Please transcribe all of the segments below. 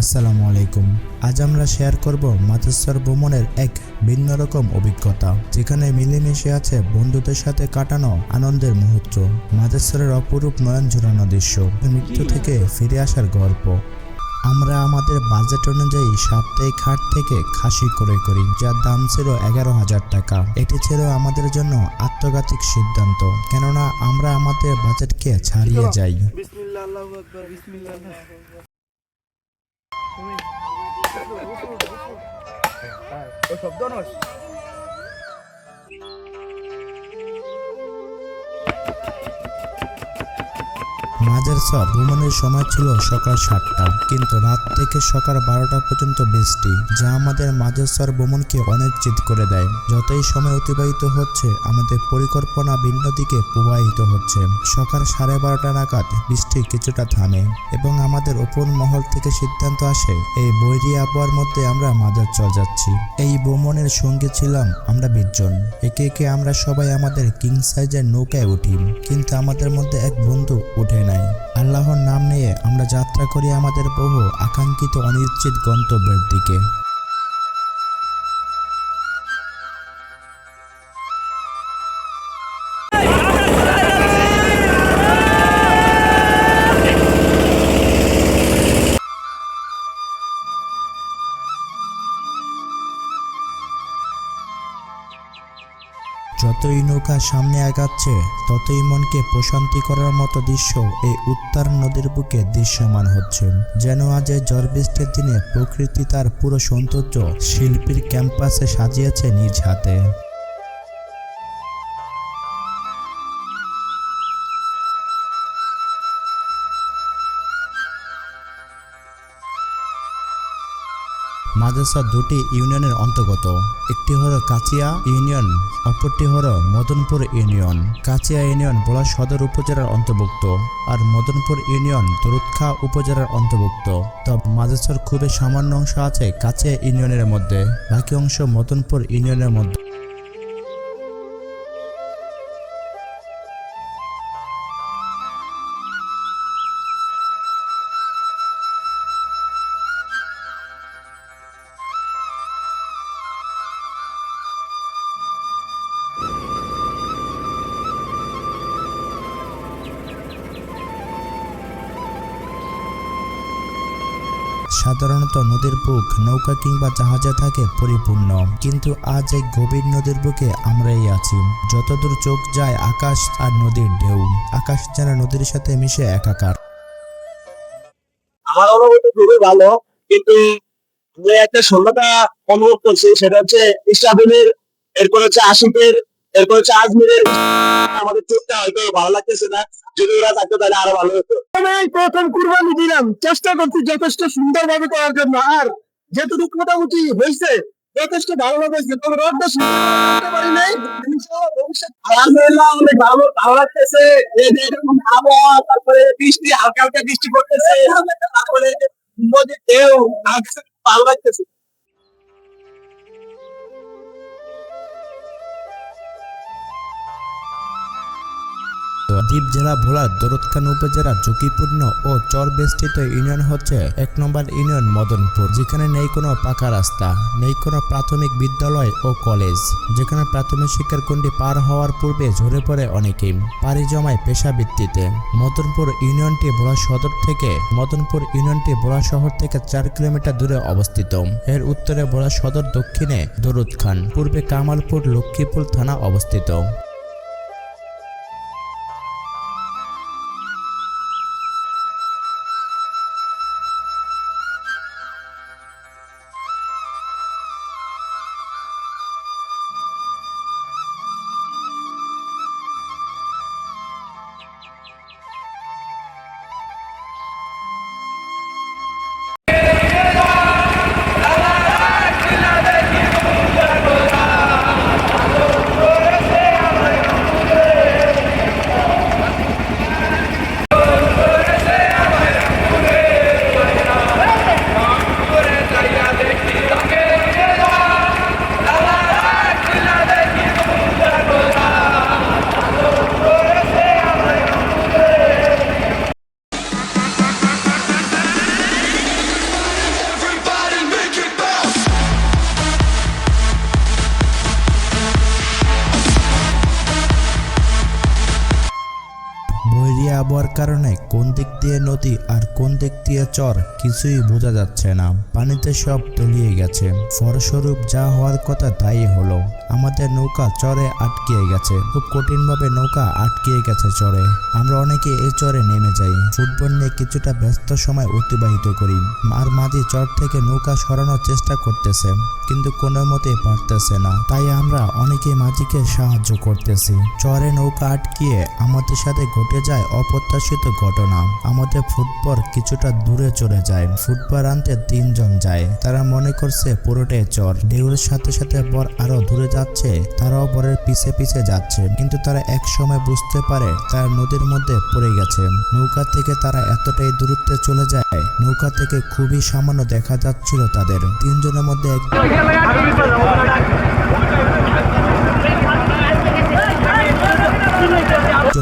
আসসালামু আলাইকুম। আজ আমরা শেয়ার করব মাতেশ্বর ভ্রমণের এক ভিন্ন রকম অভিজ্ঞতা, যেখানে মিলেমিশে আছে বন্ধুদের সাথে কাটানো আনন্দের মুহূর্ত মাতেশ্বরের অপরূপ নয়ন ঝুরানো দৃশ্য, মৃত্যু থেকে ফিরে আসার গল্প। আমরা আমাদের বাজেট অনুযায়ী সাপ্তাহিক হাট থেকে খাসি ক্রয় করি, যার দাম ছিল এগারো হাজার টাকা। এটি ছিল আমাদের জন্য আত্মঘাতিক সিদ্ধান্ত, কেননা আমরা আমাদের বাজেটকে ছাড়িয়ে যাই। বিসমিল্লাহ আল্লাহু আকবার বিসমিল্লাহ আল্লাহু আকবার ও শব্দ নস মাঝের সর ভ্রমণের সময় ছিল সকাল সাতটা, কিন্তু রাত থেকে সকাল বারোটা পর্যন্ত বৃষ্টি, যা আমাদের মাঝের সর ভ্রমণকে অনেক চিত করে দেয়। যতই সময় অতিবাহিত হচ্ছে, আমাদের পরিকল্পনা ভিন্ন দিকে প্রবাহিত হচ্ছে। সকাল সাড়ে বারোটা নাগাদ বৃষ্টি কিছুটা থামে, এবং আমাদের ওপর মহল থেকে সিদ্ধান্ত আসে, এই বৈরী আবহাওয়ার মধ্যে আমরা মাঝের চর যাচ্ছি। এই ভ্রমণের সঙ্গে ছিলাম আমরা বিশজন। একে একে আমরা সবাই আমাদের কিং সাইজের নৌকায় উঠি, কিন্তু আমাদের মধ্যে এক বন্ধু উঠে নাই। আল্লাহর নাম নিয়ে আমরা যাত্রা করি আমাদের বহু আকাঙ্ক্ষিত অনিশ্চিত গন্তব্যের দিকে। যতই নৌকা সামনে আগাচ্ছে, ততই মনকে প্রশান্তি করার মতো দৃশ্য এই উত্তর নদীর বুকে দৃশ্যমান হচ্ছে। যেন আজ ঝড় বৃষ্টির দিনে প্রকৃতি তার পুরো সৌন্দর্য শিল্পীর ক্যাম্পাসে সাজিয়েছে নিজ হাতে। মাদ্রাসা দুটি ইউনিয়নের অন্তর্গত। একটি হলো কাচিয়া ইউনিয়ন, অপরটি হলো মদনপুর ইউনিয়ন। কাচিয়া ইউনিয়ন বলা সদর উপজেলার অন্তর্ভুক্ত আর মদনপুর ইউনিয়ন দরুৎখা উপজেলার অন্তর্ভুক্ত। তবে মাদ্রাসার খুবই সামান্য অংশ আছে কাচিয়া ইউনিয়নের মধ্যে, বাকি অংশ মদনপুর ইউনিয়নের মধ্যে। সাধারণত নদীর বুক, নৌকা কিংবা জাহাজে থাকে পরিপূর্ণ। কিন্তু আজ এই গভীর নদীর বুকে আমরাই আছি। যতদূর চোখ যায়, আকাশ আর নদীর ঢেউ। আকাশ যেন নদীর সাথে মিশে একাকার। আমার অনুভূতি খুবই ভালো, কিন্তু একটা শূন্যতা অনুভব করছি, সেটা হচ্ছে এরপর হচ্ছে আশিকের এরপর হচ্ছে আজমিরের আমাদের চোখটা হয়তো ভালো লাগতেছে না। যদি ওরা থাকতো তাহলে আরও ভালো হতো। আমি প্রথম কুরবানি দিলাম। চেষ্টা করছি যথেষ্ট সুন্দরভাবে করার জন্য। আর যেটুকু মোটামুটি হয়েছে। যথেষ্ট ভালোভাবে হয়েছে। তবে রোডটা করতে পারি নাই। আলহামদুলিল্লাহ অনেক ভালো ভালো লাগতেছে। এরকম আবহাওয়া তারপরে বৃষ্টি হালকা হালকা বৃষ্টি পড়তেছে। তারপরে নদীর ঢেউ ভালো লাগতেছে। দ্বীপ জেলা ভোলার দরদখান উপজেলার ঝুঁকিপূর্ণ ও চরবেষ্টিত ইউনিয়ন হচ্ছে এক নম্বর ইউনিয়ন মদনপুর, যেখানে নেই কোনো পাকা রাস্তা, নেই কোনো প্রাথমিক বিদ্যালয় ও কলেজ, যেখানে প্রাথমিক শিক্ষার কুণ্ডি পার হওয়ার পূর্বে ঝরে পড়ে অনেকেই, পাড়ি জমায় পেশা ভিত্তিতে। মদনপুর ইউনিয়নটি ভোলা সদর থেকে, মদনপুর ইউনিয়নটি ভোলা শহর থেকে চার কিলোমিটার দূরে অবস্থিত। এর উত্তরে ভোলা সদর দক্ষিণে দরুদ খান পূর্বে কামালপুর, লক্ষ্মীপুর থানা অবস্থিত। কারণে কোন দিক দিয়ে নদী আর কোন দিক দিয়ে চর কিছুই বোঝা যাচ্ছে না। পানিতে সব তলিয়ে গেছে। ফলস্বরূপ যা হওয়ার কথা তাই হলো। আমাদের নৌকা চরে আটকিয়ে গেছে। খুব কঠিনভাবে নৌকা আটকিয়ে গেছে চরে। আমরা অনেকে এই চরে নেমে যাই। ফুটবল নিয়ে কিছুটা ব্যস্ত সময় অতিবাহিত করি। আর মাঝি চর থেকে নৌকা সরানোর চেষ্টা করতেছে, কিন্তু কোনো মতে পারতেছে না। তাই আমরা অনেকে মাঝিকে সাহায্য করতেছি। চরে নৌকা আটকিয়ে আমাদের সাথে ঘটে যায় অপ্রত্যাশিত ঘটনা। আমাদের ফুটবল কিছুটা দূরে চলে যায়। ফুটবল আনতে তিনজন যায়। তারা মনে করছে পুরোটাই চর। ঢেউর সাথে সাথে বর আরও দূরে যাচ্ছে। তারাও বরের পিছে পিছে যাচ্ছে। কিন্তু তারা এক সময় বুঝতে পারে তারা নদীর মধ্যে পড়ে গেছে। নৌকা থেকে তারা এতটাই দূরত্বে চলে যায়। নৌকা থেকে খুবই সামান্য দেখা যাচ্ছিল তাদের। তিনজনের মধ্যে এক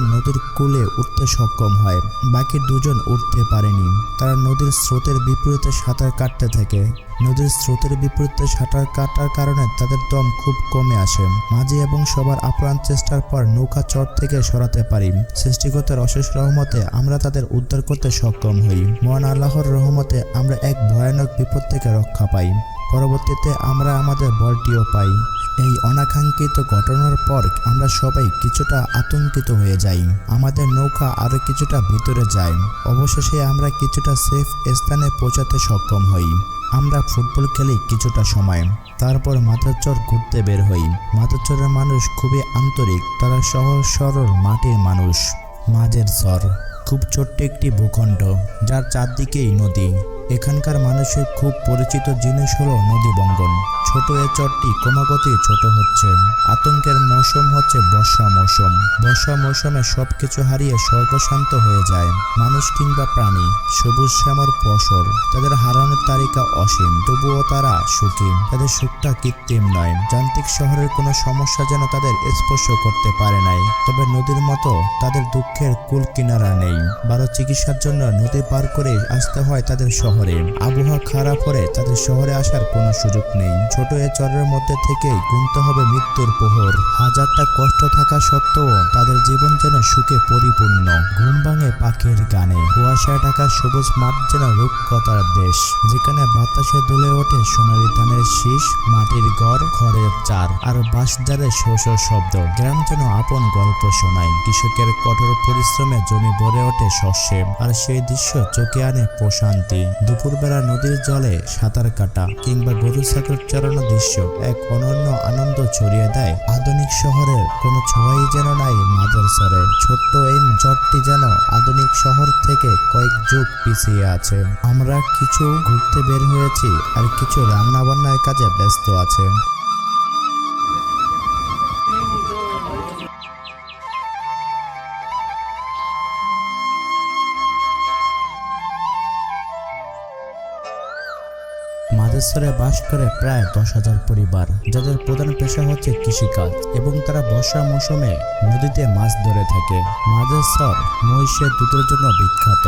নদীর কূলে উঠতে সক্ষম হয়। বাকি দুজন উঠতে পারেনি। তারা নদীর স্রোতের বিপরীতে সাঁতার কাটতে থাকে। নদীর স্রোতের বিপরীতে সাঁতার কাটার কারণে তাদের দম খুব কমে আসে। মাঝি এবং সবার আপ্রাণ চেষ্টার পর নৌকা চর থেকে সরাতে পারি। সৃষ্টিগতের অশেষ রহমতে আমরা তাদের উদ্ধার করতে সক্ষম হই। মহান আল্লাহর রহমতে আমরা এক ভয়ানক বিপদ থেকে রক্ষা পাই। পরবর্তীতে আমরা আমাদের বলটিও পাই। এই অনাকাঙ্ক্ষিত ঘটনার পর আমরা সবাই কিছুটা আতঙ্কিত হয়ে যাই। আমাদের নৌকা আরও কিছুটা ভিতরে যায়। অবশেষে আমরা কিছুটা সেফ স্থানে পৌঁছাতে সক্ষম হই। আমরা ফুটবল খেলি কিছুটা সময়। তারপর মাথাচর ঘুরতে বের হই। মাথাচরের মানুষ খুবই আন্তরিক, তারা সহজ, সরল, মাটির মানুষ। মাঝের চর খুব ছোট্ট একটি ভূখণ্ড, যার চারদিকেই নদী। এখানকার মানুষের খুব পরিচিত জিনিস হলো নদী বঙ্গন। ছোট এ চরটি ক্রমাগতই ছোট হচ্ছে। আতঙ্কের মৌসুম হচ্ছে বর্ষা মৌসুম। বর্ষা মৌসুমে সবকিছু হারিয়ে সর্বশান্ত হয়ে যায়। মানুষ কিংবা প্রাণী, সবুজ শ্যামর ফসল, তাদের হারানোর তালিকা অসীম, তবুও তারা সুখী। তাদের সুখটা কৃত্রিম নয়। যান্ত্রিক শহরের কোনো সমস্যা যেন তাদের স্পর্শ করতে পারে নাই। তবে নদীর মতো তাদের দুঃখের কুল কিনারা নেই। বারো চিকিৎসার জন্য নদী পার করে আসতে হয় তাদের শহরে। আবহাওয়া খারাপ হলে তাদের শহরে আসার কোনো সুযোগ নেই। ছোট এ চরের মধ্যে থেকেই গুনতে হবে মৃত্যুর প্রহর হাজারটা কষ্ট থাকা সত্ত্বেও তাদের জীবন যেন সুখে পরিপূর্ণ। ঘুম ভাঙে পাখির গানে কুয়াশায় ঢাকা সবুজ মাঠ যেন রূপকথার দেশ। যেখানে বাতাসে দুলে ওঠে সোনালি ধানের শীষ, মাটির ঘর খড়ের চার, আর বাঁশঝাড়ের শো শো শব্দ। গ্রাম যেন আপন গল্প শোনায়। কৃষকের কঠোর পরিশ্রমে জমি ভরে ওঠে শস্যে, আর সেই দৃশ্য চোখে আনে প্রশান্তি। দুপুরবেলা নদীর জলে সাঁতার কাটা কিংবা গরু ছাগল চড়ানো দৃশ্য এক অনন্য আনন্দ ছড়িয়ে দেয়। আধুনিক শহরের কোনো ছোঁয়াই যেন নাই মাঝের সরে ছোট্ট এই জটটি যেন আধুনিক শহর থেকে কয়েক যুগ পিছিয়ে আছে। আমরা কিছু ঘুরতে বের হয়েছি আর কিছু রান্নাবান্নার কাজে ব্যস্ত আছে। মাঝেশ্বরে বাস করে প্রায় দশ হাজার পরিবার, যাদের প্রধান পেশা হচ্ছে কৃষিকাজ এবং তারা বর্ষা মৌসুমে নদীতে মাছ ধরে থাকে। মাঝেশ্বর মহিষের দুধের জন্য বিখ্যাত।